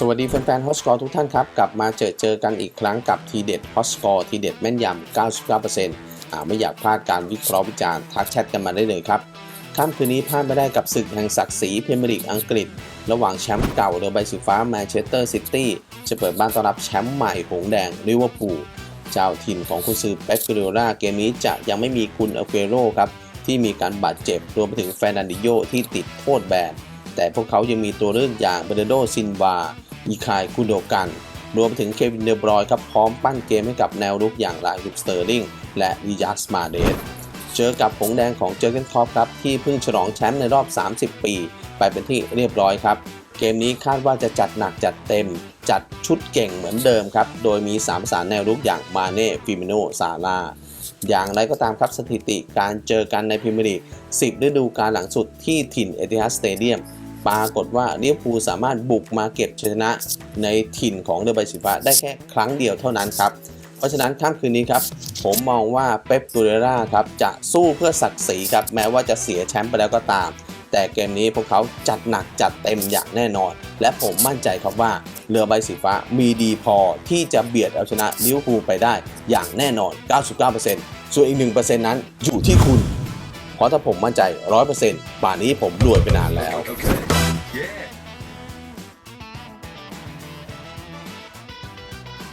สวัสดีแฟนๆฮอสกอร์ทุกท่านครับ กลับมาเจอเจอกันอีกครั้งกับทีเด็ดฮอสกอร์ทีเด็ดแม่นยำ 99%อ่าไม่อยากพลาดการวิเคราะห์วิจารณ์ทักแชทกันมาได้เลยครับค่ำคืนนี้พลาดไม่ได้กับศึกแห่งศักดิ์ศรีพรีเมียร์ลีกอังกฤษ ระหว่างแชมป์เก่าเรือใบสีฟ้าแมนเชสเตอร์ซิตี้จะเปิดบ้านต้อนรับแชมป์ใหม่หงแดงลิเวอร์พูลเจ้าถิ่นของคุณซือเป๊ปเกเรล่าเกมนี้จะยังไม่มีคุณอเฟโรครับที่มีการบาดเจ็บรวมไปถึงแฟนันดิโยที่ติดโทษแบนแต่พวกเขายังมีตัวเลือกอย่างเบรโดซินวา อีคายกุโดกัน รวมไปถึงเควินเดบรอยครับพร้อมปั้นเกมให้กับแนวรุกอย่างลายลุกสเตอร์ลิงและริยัสมาเดสเจอกับผงแดงของเจอร์เกนคอปครับที่เพิ่งฉลองแชมป์ในรอบ 30 ปี ไปเป็นที่เรียบร้อยครับ เกมนี้คาดว่าจะจัดหนักจัดเต็ม จัดชุดเก่งเหมือนเดิมครับ โดยมี 3 สารแนวรุกอย่างมาเน่ฟิมิโนซาลาอย่างไรก็ตามครับสถิติการเจอกันในพรีเมียร์ลีก 10 ฤดูกาลหลังสุดที่ถิ่นเอติฮัดสเตเดียม ปรากฏว่าลิเวอร์พูสามารถบุกมาเก็บชนะในถิ่นของเดอะไบสีฟ้าได้แค่ครั้งเดียวเท่านั้นครับ เพราะฉะนั้นค่ำคืนนี้ครับ ผมมองว่าเป๊ปตูเรราครับจะสู้เพื่อศักดิ์ศรีครับแม้ว่าจะเสียแชมป์ไปแล้วก็ตาม แต่เกมนี้พวกเขาจัดหนักจัดเต็มอย่างแน่นอน และผมมั่นใจครับว่าเรือใบสีฟ้ามีดีพอที่จะเบียดเอาชนะลิเวอร์พูลไปได้อย่างแน่นอน 99%ส่วนอีก 1%นั้นอยู่ที่คุณ เพราะถ้าผมมั่นใจ 100%ป่านนี้ผมรวยไปนานแล้ว 예.